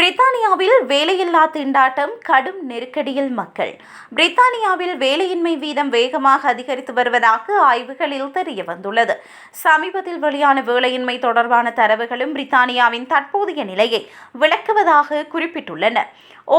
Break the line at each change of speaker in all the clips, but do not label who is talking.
பிரித்தானியாவில் வேலையில்லா திண்டாட்டம் கடும் நெருக்கடியில் மக்கள். பிரித்தானியாவில் வேலையின்மை வீதம் வேகமாக அதிகரித்து வருவதாக ஆய்வுகளில் தெரிய வந்துள்ளது சமீபத்தில் வெளியான வேலையின்மை தொடர்பான தரவுகளும் பிரித்தானியாவின் தற்போதைய நிலையை விளக்குவதாக குறிப்பிட்டுள்ளன.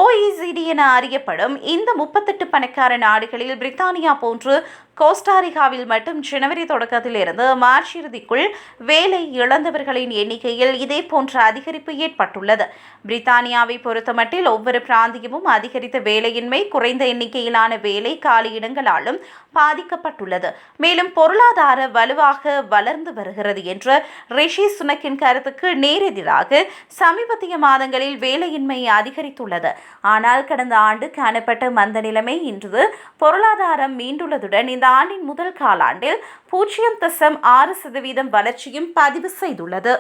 ஓஇசிடி என அறியப்படும் இந்த முப்பத்தெட்டு பணக்கார நாடுகளில் பிரித்தானியா போன்று கோஸ்டாரிகாவில் மட்டும் ஜனவரி தொடக்கத்திலிருந்து மார்ச் இறுதிக்குள் வேலை இழந்தவர்களின் எண்ணிக்கையில் இதே போன்ற அதிகரிப்பு ஏற்பட்டுள்ளது. பிரித்தானியாவை பொறுத்தமட்டில் ஒவ்வொரு பிராந்தியமும் அதிகரித்த வேலையின்மை குறைந்த எண்ணிக்கையிலான வேலை காலியிடங்களாலும் பாதிக்கப்பட்டுள்ளது. மேலும் பொருளாதார வலுவாக வளர்ந்து வருகிறது என்று ரிஷி சுனக்கின் கருத்துக்கு நேரெதிராக சமீபத்திய மாதங்களில் வேலையின்மை அதிகரித்துள்ளது. ஆனால் கடந்த ஆண்டு காணப்பட்ட மந்த நிலைமை இன்று பொருளாதாரம் மீண்டுள்ளதுடன் இந்த ஆண்டின் முதல் காலாண்டில் பூஜ்ஜியம் தசம் ஆறு சதவீதம் வளர்ச்சியும் பதிவு செய்துள்ளது.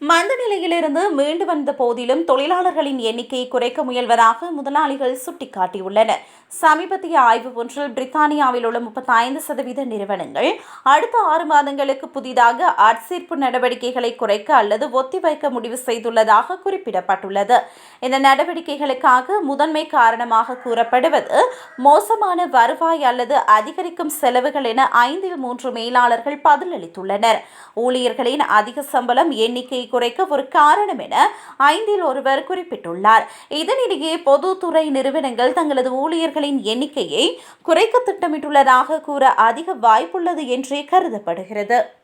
மந்த நிலையிலிருந்து மீண்டு வந்த போதிலும் தொழிலாளர்களின் எண்ணிக்கையை குறைக்க முயல்வதாக முதலாளிகள் சுட்டிக்காட்டியுள்ளனர். சமீபத்திய ஆய்வு ஒன்றில் பிரித்தானியாவில் உள்ள முப்பத்தைந்து சதவீத நிறுவனங்கள் அடுத்த ஆறு மாதங்களுக்கு புதிதாக ஆட்சேர்ப்பு நடவடிக்கைகளை குறைக்க அல்லது ஒத்திவைக்க முடிவு செய்துள்ளதாக குறிப்பிடப்பட்டுள்ளது. இந்த நடவடிக்கைகளுக்காக முதன்மை காரணமாக கூறப்படுவது மோசமான வருவாய் அல்லது அதிகரிக்கும் செலவுகள் என ஐந்தில் மூன்று மேலாளர்கள் பதிலளித்துள்ளனர். ஊழியர்களின் அதிக சம்பளம் எண்ணிக்கை குறைக்க ஒரு காரணம் என ஐந்தில் ஒருவர் குறிப்பிட்டுள்ளார். இதனிடையே பொதுத்துறை நிறுவனங்கள் தங்களது ஊழியர்களின் எண்ணிக்கையை குறைக்க திட்டமிட்டுள்ளதாக கூற அதிக வாய்ப்புள்ளது என்றே கருதப்படுகிறது.